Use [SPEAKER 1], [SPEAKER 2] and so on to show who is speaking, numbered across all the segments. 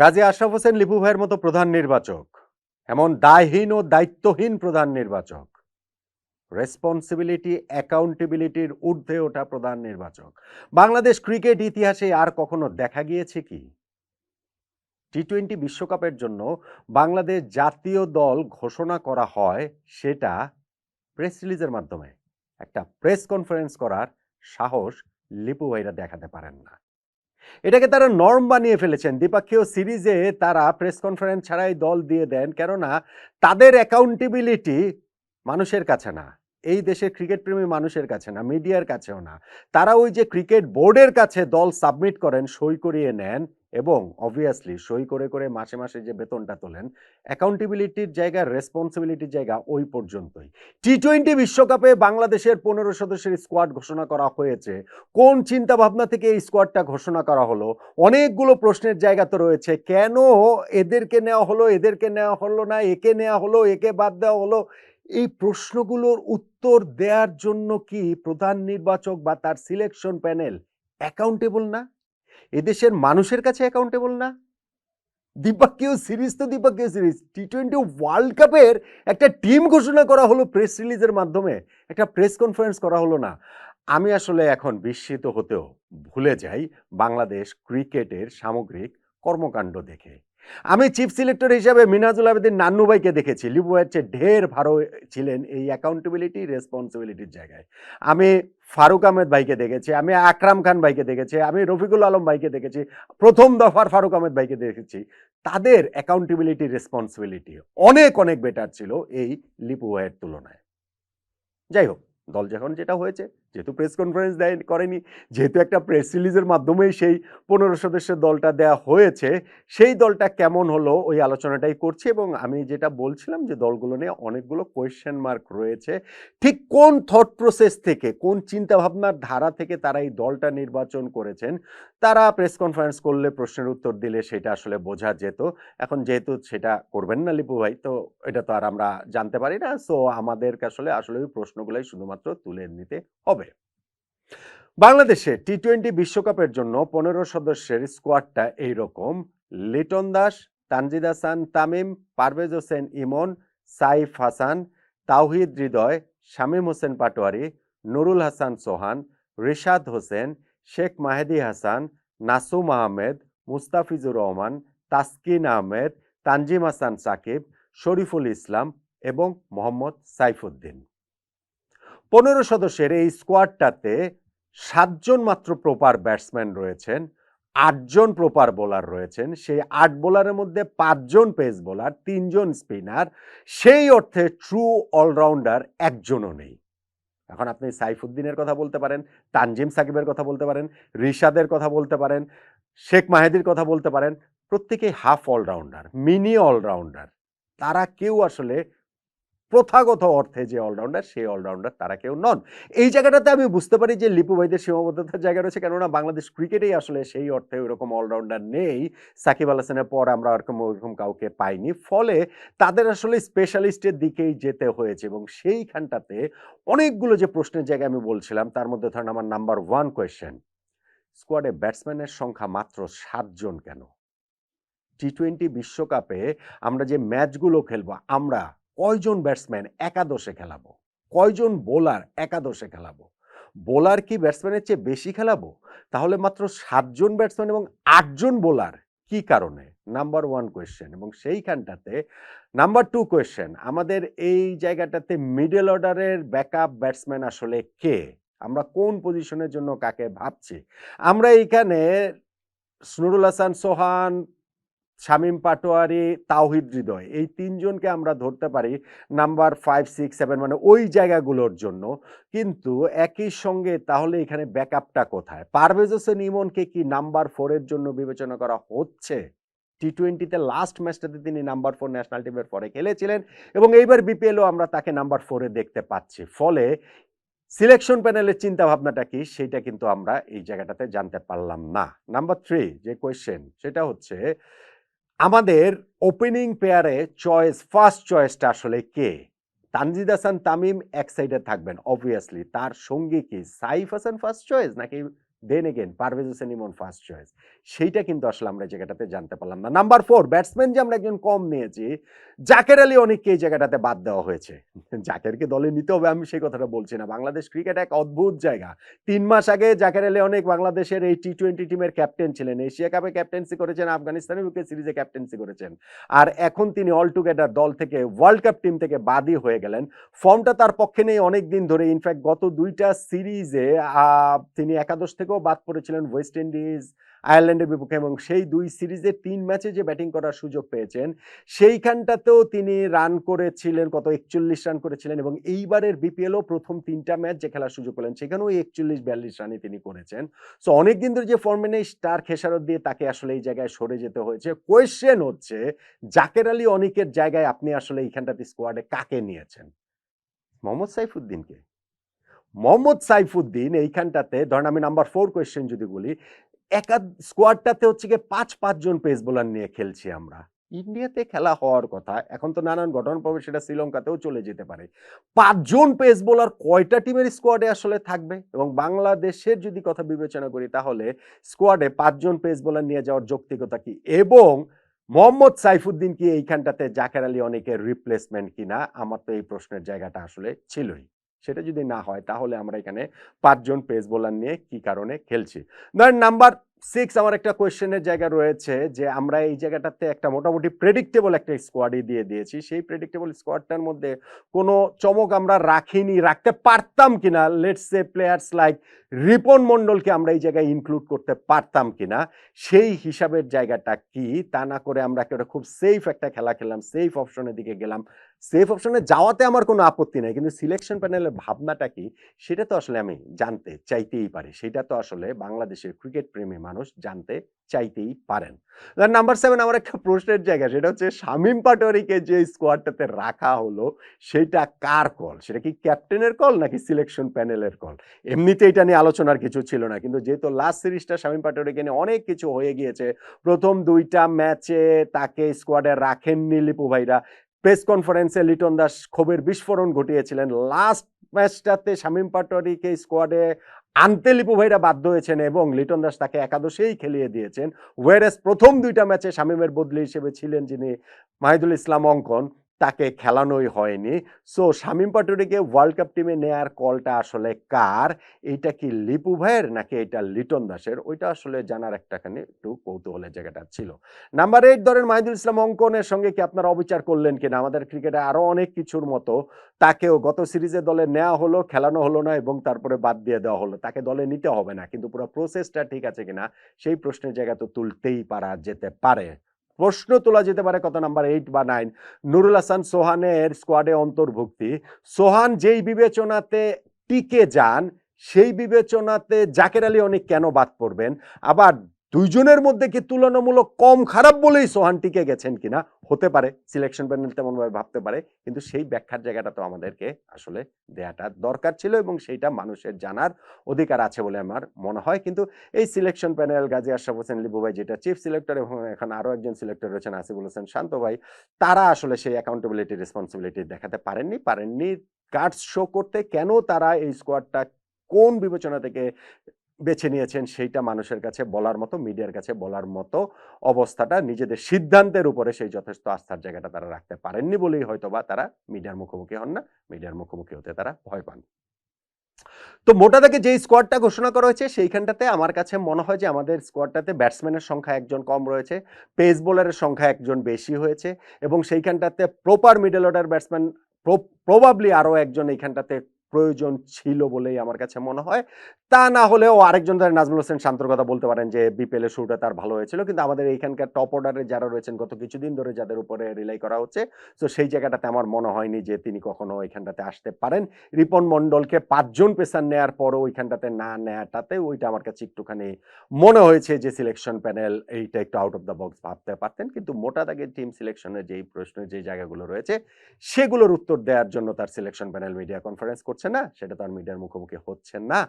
[SPEAKER 1] গাজী আশরাফ হোসেন লিপু ভাইয়ের মতো প্রধান নির্বাচক, এমন দায়হীন ও দায়িত্বহীন প্রধান নির্বাচক রেসপন্সিবিলিটি অ্যাকাউন্টেবিলিটির ঊর্ধ্বে ওঠা প্রধান নির্বাচক। বাংলাদেশ ক্রিকেট ইতিহাসে আর কখনো দেখা গিয়েছে কি? টি টোয়েন্টি বিশ্বকাপের জন্য বাংলাদেশ জাতীয় দল ঘোষণা করা হয় সেটা প্রেস রিলিজের মাধ্যমে। একটা প্রেস কনফারেন্স করার সাহস লিপু ভাইরা দেখাতে পারেন না। এটাকে তারা নর্ম বানিয়ে ফেলেছেন। দ্বিপাক্ষীয় সিরিজে তারা প্রেস কনফারেন্স ছাড়াই দল দিয়ে দেন, কেননা তাদের অ্যাকাউন্টেবিলিটি মানুষের কাছে না। এই দেশের ক্রিকেট প্রেমী মানুষের কাছে না মিডিয়ার কাছেও না। তারা ওই যে ক্রিকেট বোর্ডের কাছে দল সাবমিট করেন, সই করিয়ে নেন এবং অবভিয়াসলি সই করে করে মাসে মাসে যে বেতনটা তোলেন অ্যাকাউন্টেবিলিটির জায়গা রেসপন্সিবিলিটির জায়গা ওই পর্যন্তই। টি টোয়েন্টি বিশ্বকাপে বাংলাদেশের পনেরো সদস্যের স্কোয়াড ঘোষণা করা হয়েছে। কোন চিন্তা ভাবনা থেকে এই স্কোয়াডটা ঘোষণা করা হলো? অনেকগুলো প্রশ্নের জায়গা তো রয়েছে। কেন এদেরকে নেওয়া হলো, এদেরকে নেওয়া হলো না, একে নেওয়া হলো, একে বাদ দেওয়া হলো? এই প্রশ্নগুলোর উত্তর দেওয়ার জন্য কি প্রধান নির্বাচক বা তার সিলেকশন প্যানেল অ্যাকাউন্টেবল না? এদেশের মানুষের কাছে অ্যাকাউন্টেবল না? দ্বিপাক্ষীয় সিরিজ তো দ্বিপাক্ষীয় সিরিজ টি টোয়েন্টি ওয়ার্ল্ড কাপের একটা টিম ঘোষণা করা হলো প্রেস রিলিজের মাধ্যমে। একটা প্রেস কনফারেন্স করা হলো না। আমি আসলে এখন বিস্মিত হতেও ভুলে যাই বাংলাদেশ ক্রিকেটের সামগ্রিক কর্মকাণ্ড দেখে। আমি চিফ সিলেক্টর হিসাবে মিনাজুল আবেদিন নান্নু ভাইকে দেখেছি। লিপু ভাইয়ের চেয়ে ঢের ভালো ছিলেন এই অ্যাকাউন্টেবিলিটি রেসপন্সিবিলিটির জায়গায়। আমি ফারুক আহমেদ ভাইকে দেখেছি, আমি আকরাম খান ভাইকে দেখেছি, আমি রফিকুল আলম ভাইকে দেখেছি, প্রথম দফার ফারুক আহমেদ ভাইকে দেখেছি। তাদের অ্যাকাউন্টেবিলিটি রেসপন্সিবিলিটি অনেক অনেক বেটার ছিল এই লিপু ভাইয়ের তুলনায়। যাই হোক, দল যখন যেটা হয়েছে যেহেতু প্রেস কনফারেন্স দেয়, করেনি, যেহেতু একটা প্রেস রিলিজের মাধ্যমেই সেই পনেরো সদস্যের দলটা দেয়া হয়েছে, সেই দলটা কেমন হলো ওই আলোচনাটাই করছি এবং আমি যেটা বলছিলাম যে দলগুলো নিয়ে অনেকগুলো কোয়েশ্চেন মার্ক রয়েছে, ঠিক কোন থট প্রসেস থেকে, কোন চিন্তাভাবনার ধারা থেকে তারা এই দলটা নির্বাচন করেছেন, তারা প্রেস কনফারেন্স করলে প্রশ্নের উত্তর দিলে সেটা আসলে বোঝা যেত। এখন যেহেতু সেটা করবেন না লিপু ভাই, তো এটা তো আর আমরা জানতে পারি না সো আমাদের আসলে আসলে ওই প্রশ্নগুলোই শুধুমাত্র তুলে নিতে হবে। বাংলাদেশে টি টোয়েন্টি বিশ্বকাপের জন্য পনেরো সদস্যের স্কোয়াডটা এইরকম। লিটন দাস, তানজিদ হাসান, তামিম, পারভেজ হোসেন ইমন, সাইফ হাসান, তাওহিদ হৃদয়, শামীম হোসেন পাটোয়ারি, নুরুল হাসান সোহান, রিশাদ হোসেন, শেখ মাহেদি হাসান, নাসুম আহমেদ, মুস্তাফিজুর রহমান, তাসকিন আহমেদ, তানজিম হাসান সাকিব, শরীফুল ইসলাম এবং মোহাম্মদ সাইফুদ্দিন। পনেরো সদস্যের এই স্কোয়াডটাতে সাতজন মাত্র প্রপার ব্যাটসম্যান রয়েছেন, আটজন প্রপার বোলার রয়েছেন, সেই আট বোলারের মধ্যে পাঁচজন পেস বোলার তিনজন স্পিনার সেই অর্থে ট্রু অলরাউন্ডার একজনও নেই। এখন আপনি সাইফুদ্দিনের কথা বলতে পারেন, তানজিম সাকিবের কথা বলতে পারেন, রিশাদের কথা বলতে পারেন, শেখ মাহেদির কথা বলতে পারেন, প্রত্যেকেই হাফ অলরাউন্ডার মিনি অলরাউন্ডার তারা কেউ আসলে প্রথাগত অর্থে যে অলরাউন্ডার সেই অলরাউন্ডার তারা কেউ নন। এই জায়গাটাতে আমি বুঝতে পারি যে লিপু ভাইদের সীমাবদ্ধতার জায়গা রয়েছে, কেননা বাংলাদেশ ক্রিকেটেই আসলে সেই অর্থে ওইরকম অলরাউন্ডার নেই। সাকিব আল হাসানের পর আমরা ওরকম ওইরকম কাউকে পাইনি। ফলে তাদের আসলে স্পেশালিস্টের দিকেই যেতে হয়েছে এবং সেইখানটাতে অনেকগুলো যে প্রশ্নের জায়গায় আমি বলছিলাম, তার মধ্যে ধরেন আমার নাম্বার ওয়ান কোয়েশ্চেন স্কোয়াডে ব্যাটসম্যানের সংখ্যা মাত্র সাতজন কেন? টি টোয়েন্টি বিশ্বকাপে আমরা যে ম্যাচগুলো খেলব, আমরা কয়জন ব্যাটসম্যান একাদশে খেলাবো? কয়জন বোলার একাদশে খেলাবো? বোলার কি ব্যাটসম্যানের চেয়ে বেশি খেলাবো? তাহলে মাত্র সাতজন ব্যাটসম্যান এবং আটজন বোলার কি কারণে? নাম্বার ওয়ান কোয়েশ্চেন এবং সেইখানটাতে নাম্বার টু কোয়েশ্চেন আমাদের এই জায়গাটাতে মিডল অর্ডারের ব্যাকআপ ব্যাটসম্যান আসলে কে? আমরা কোন পজিশনের জন্য কাকে ভাবছি? আমরা এইখানে নুরুল হাসান, সোহান শামীম পাটোয়ারি, তাওহিদ হৃদয়, এই তিনজনকে আমরা ধরতে পারি নাম্বার ফাইভ সিক্স সেভেন মানে ওই জায়গাগুলোর জন্য। কিন্তু একই সঙ্গে তাহলে এখানে ব্যাকআপটা কোথায়? পারভেজ হোসেন ইমনকে কি নাম্বার ফোরের জন্য বিবেচনা করা হচ্ছে? টি টোয়েন্টিতে লাস্ট ম্যাচটাতে তিনি নাম্বার ফোর ন্যাশনাল টিমের পরে খেলেছিলেন এবং এইবার বিপিএলও আমরা তাকে নাম্বার ফোরে দেখতে পাচ্ছি। ফলে সিলেকশন প্যানেলের চিন্তা ভাবনাটা কি? সেটা কিন্তু আমরা এই জায়গাটাতে জানতে পারলাম না। নাম্বার থ্রি যে কোয়েশ্চেন সেটা হচ্ছে আমাদের ওপেনিং পেয়ারে চয়েস ফার্স্ট চয়েসটা আসলে কে? তানজিদ হাসান তামিম এক সাইডে থাকবেন অবভিয়াসলি তার সঙ্গী কি? সাইফ হাসান ফার্স্ট চয়েস নাকি then again Parvez Hossain Emon first choice সেইটা কিন্তু আসলে আমরা জায়গাটাতে জানতে পারলাম না। নাম্বার ফোর ব্যাটসম্যান যে আমরা একজন কম নিয়েছি, জাকের আলী অনেককে এই জায়গাটাতে বাদ দেওয়া হয়েছে। জাকেরকে দলে নিতে হবে, আমি সেই কথাটা বলছি না। বাংলাদেশ ক্রিকেট এক অদ্ভুত জায়গা। তিন মাস আগে জাকের আলী অনেক বাংলাদেশের এই টি টোয়েন্টি টিমের ক্যাপ্টেন ছিলেন। এশিয়া কাপে ক্যাপ্টেন্সি করেছেন, আফগানিস্তানের বুকে সিরিজে ক্যাপ্টেন্সি করেছেন। আর এখন তিনি অল টুগেদার দল থেকে ওয়ার্ল্ড কাপ টিম থেকে বাদই হয়ে গেলেন। ফর্মটা তার পক্ষে নেই অনেক দিন ধরে ইনফ্যাক্ট গত দুইটা সিরিজে তিনি একাদশ থেকেও বাদ পড়েছিলেন ওয়েস্ট ইন্ডিজ, আয়ারল্যান্ডের বিপক্ষে এবং সেই দুই সিরিজে তিন ম্যাচে যে ব্যাটিং করার সুযোগ পেয়েছেন, সেইখানটাতেও তিনি রান করেছিলেন, কত একচল্লিশ রান করেছিলেন এবং এইবারের বিপিএলও প্রথম তিনটা ম্যাচ যে খেলার সুযোগ পেলেন, সেখানেও একচল্লিশ বিয়াল্লিশ রানে তিনি করেছেন। সো অনেক দিন ধরে যে ফর্মে নেই, স্টার খেসারত দিয়ে তাকে আসলে এই জায়গায় সরে যেতে হয়েছে। কোয়েশ্চেন হচ্ছে, জাকের আলী অনেকের জায়গায় আপনি আসলে এইখানটাতে স্কোয়াডে কাকে নিয়েছেন? মোহাম্মদ সাইফুদ্দিনকে। মোহাম্মদ সাইফুদ্দিন এইখানটাতে, ধরেন আমি নাম্বার ফোর কোয়েশ্চেন যদি বলি একা স্কোয়াডটাতে হচ্ছে গিয়ে পাঁচ পাঁচজন পেস বোলার নিয়ে খেলছি আমরা। ইন্ডিয়াতে খেলা হওয়ার কথা, এখন তো নানান ঘটনা পাবে সেটা শ্রীলঙ্কাতেও চলে যেতে পারে। পাঁচজন পেস বোলার কয়টা টিমের স্কোয়াডে আসলে থাকবে? এবং বাংলাদেশের যদি কথা বিবেচনা করি, তাহলে স্কোয়াডে পাঁচজন পেস বোলার নিয়ে যাওয়ার যৌক্তিকতা কি? এবং মোহাম্মদ সাইফুদ্দিন কি এইখানটাতে জাকের আলী অনেকের রিপ্লেসমেন্ট কিনা? আমার তো এই প্রশ্নের জায়গাটা আসলে ছিলই। সেটা যদি না হয়, তাহলে আমরা এখানে পাঁচজন পেস বোলার নিয়ে কি কারণে খেলছি? ধরেন নাম্বার সিক্স আমার একটা কোয়েশ্চেনের জায়গা রয়েছে যে আমরা এই জায়গাটাতে একটা মোটামুটি প্রেডিক্টেবল একটা স্কোয়াডই দিয়ে দিয়েছি। সেই প্রেডিক্টেবল স্কোয়াডটার মধ্যে কোনো চমক আমরা রাখিনি, রাখতে পারতাম কিনা? Let's say players like Ripon মণ্ডলকে আমরা এই জায়গায় ইনক্লুড করতে পারতাম কিনা? সেই হিসাবের জায়গাটা কি? তা না করে আমরা একটা খুব সেফ একটা খেলা খেললাম সেফ অপশনের দিকে গেলাম। সেফ অপশনে যাওয়াতে আমার কোনো আপত্তি নাই। কিন্তু সিলেকশন প্যানেলের ভাবনাটা কি? সেটা তো আসলে আমি জানতে চাইতেই পারি। সেটা তো আসলে বাংলাদেশের ক্রিকেট প্রেমী মানুষ জানতে চাইতেই পারেন। নাম্বার সেভেন আমার একটা প্রশ্নের জায়গা। সেটা হচ্ছে শামীম পাটোয়ারিকে যে স্কোয়াডটাতে রাখা হলো, সেটা কার কল সেটা কি ক্যাপ্টেনের কল নাকি সিলেকশন প্যানেলের কল এমনিতে এটা নিয়ে আলোচনার কিছু ছিল না। কিন্তু যেহেতু লাস্ট সিরিজটা শামীম পাটোয়ারিকে নিয়ে অনেক কিছু হয়ে গিয়েছে, প্রথম দুইটা ম্যাচে তাকে স্কোয়াডে রাখেননি লিপু ভাইরা। প্রেস কনফারেন্সে লিটন দাস ক্ষোভের বিস্ফোরণ ঘটিয়েছিলেন। লাস্ট ম্যাচটাতে শামীম পাটোয়ারিকে স্কোয়াডে আনতে লিপু ভাইরা বাধ্য হয়েছেন এবং লিটন দাস তাকে একাদশেই খেলিয়ে দিয়েছেন। ওয়ারেস প্রথম দুইটা ম্যাচে শামীমের বদলি হিসেবে ছিলেন যিনি মাহিদুল ইসলাম অঙ্কন। তাকে খেলানোই হয়নি। সো শামীম পাটুরিকে ওয়ার্ল্ড কাপ টিমে নেয়ার কলটা আসলে কার? এইটা কি লিপু ভাইয়ের নাকি এটা লিটন দাসের? ওইটা আসলে জানার একটাখানি একটু কৌতূহলের জায়গাটা ছিল। নাম্বার এইট ধরেন মাহিদুল ইসলাম অঙ্কনের সঙ্গে কি আপনারা অবিচার করলেন কিনা? আমাদের ক্রিকেটে আরও অনেক কিছুর মতো তাকেও গত সিরিজে দলে নেওয়া হলো, খেলানো হলো না এবং তারপরে বাদ দিয়ে দেওয়া হলো। তাকে দলে নিতে হবে না, কিন্তু পুরো প্রসেসটা ঠিক আছে কিনা? সেই প্রশ্নের জায়গা তো তুলতেই পারা যেতে পারে। প্রশ্ন তোলা যেতে পারে কত নাম্বার এইট বা নাইন নুরুল হাসান সোহানের স্কোয়াডে অন্তর্ভুক্তি। সোহান যেই বিবেচনাতে টিকে যান, সেই বিবেচনাতে জাকের আলী অনেক কেন বাদ পড়বেন? আবার দুইজনের মধ্যে কি তুলনামূলক কম খারাপ বলেই সোহান টিকে গেছেন কিনা? হতে পারে সিলেকশন প্যানেল তেমনভাবে ভাবতে পারে, কিন্তু সেই ব্যাখ্যার জায়গাটা তো আমাদেরকে আসলে দেয়াটা দরকার ছিল এবং সেইটা মানুষের জানার অধিকার আছে বলে আমার মনে হয়। কিন্তু এই সিলেকশন প্যানেল গাজী আশরাফ হোসেন, লিবু ভাই যেটা চিফ সিলেক্টর এবং এখন আরও একজন সিলেক্টর রয়েছেন, আসিফুল হোসেন শান্ত ভাই, তারা আসলে সেই অ্যাকাউন্টেবিলিটি রেসপন্সিবিলিটি দেখাতে পারেননি। পারেননি কার্ডস শো করতে কেন তারা এই স্কোয়াডটা কোন বিবেচনা থেকে বেছে নিয়েছেন সেইটা মানুষের কাছে বলার মতো, মিডিয়ার কাছে বলার মতো অবস্থাটা নিজেদের সিদ্ধান্তের উপরে সেই যথেষ্ট আস্থার জায়গাটা তারা রাখতে পারেননি বলেই হয়তো বা তারা মিডিয়ার মুখোমুখি হন না, মিডিয়ার মুখোমুখি হতে তারা ভয় পান। তো মোটা থেকে যেই স্কোয়াডটা ঘোষণা করা হয়েছে সেইখানটাতে আমার কাছে মনে হয় যে আমাদের স্কোয়াডটাতে ব্যাটসম্যানের সংখ্যা একজন কম রয়েছে পেস বোলারের সংখ্যা একজন বেশি হয়েছে এবং সেইখানটাতে proper middle order batsman probably আরও একজন এইখানটাতে প্রয়োজন ছিল বলেই আমার কাছে মনে হয়। তা না হলেও আরেকজন ধরেন নাজমুল হোসেন শান্তর কথা বলতে পারেন যে বিপিএল এর শুরুটা তার ভালো হয়েছিল। কিন্তু আমাদের এইখানকার টপ অর্ডারে যারা রয়েছেন গত কিছুদিন ধরে যাদের উপরে রিলাই করা হচ্ছে তো সেই জায়গাটাতে আমার মনে হয়নি যে তিনি কখনো ওইখানটাতে আসতে পারেন। রিপন মণ্ডলকে পাঁচজন পেসার নেয়ার পরও ওইখানটাতে না নেয়াটাতে ওইটা আমার কাছে একটুখানি মনে হয়েছে যে সিলেকশন প্যানেল এইটা একটু আউট অফ দ্য বক্স ভাবতে পারতেন। কিন্তু মোটা দাগের টিম সিলেকশনের যেই প্রশ্নের যে জায়গাগুলো রয়েছে, সেগুলোর উত্তর দেওয়ার জন্য তার সিলেকশন প্যানেল মিডিয়া কনফারেন্স করছেন না, সেটা তো আর মিডিয়ার মুখোমুখি হচ্ছেন না।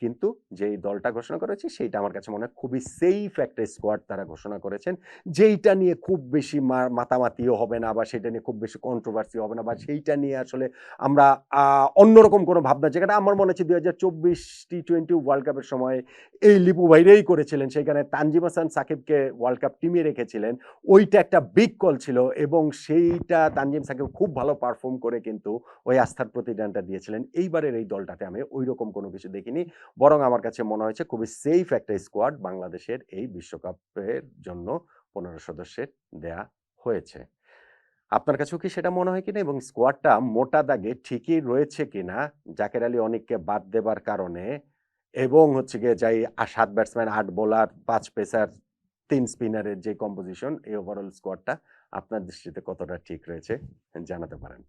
[SPEAKER 1] কিন্তু যেই দলটা ঘোষণা করেছে, সেইটা আমার কাছে মনে হয় খুবই সেফ একটা স্কোয়াড তারা ঘোষণা করেছেন, যেইটা নিয়ে খুব বেশি মাতামাতিও হবে না বা সেটা নিয়ে খুব বেশি কন্ট্রোভার্সি হবে না বা সেইটা নিয়ে আসলে আমরা অন্যরকম কোনো ভাবনা, যেখানে আমার মনে হচ্ছে দুই হাজার চব্বিশ টি টোয়েন্টি ওয়ার্ল্ড কাপের সময় এই লিপু ভাইরেই করেছিলেন সেখানে তানজিম হাসান সাকিবকে ওয়ার্ল্ড কাপ টিমে রেখেছিলেন, ওইটা একটা বিগ কল ছিল এবং সেইটা তানজিম সাকিব খুব ভালো পারফর্ম করে কিন্তু ওই আস্থার প্রতিদানটা দিয়েছিলেন। এইবারের এই দলটাতে আমি ওই রকম কোনো কিছু দেখিনি। বরং আমার কাছে মনে হয়েছে খুবই সেফ একটা স্কোয়াড বাংলাদেশের এই বিশ্বকাপের জন্য পনেরো সদস্যের দেয়া হয়েছে। আপনার কাছেও কি সেটা মনে হয় কিনা? এবং স্কোয়াডটা মোটা দাগে ঠিকই রয়েছে কিনা? জাকের আলী অনেককে বাদ দেবার কারণে এবং হচ্ছে গিয়ে যাই সাত ব্যাটসম্যান আট বোলার পাঁচ পেসার তিন স্পিনারের যে কম্পোজিশন এই ওভারঅল স্কোয়াডটা আপনার দৃষ্টিতে কতটা ঠিক রয়েছে জানাতে পারেন।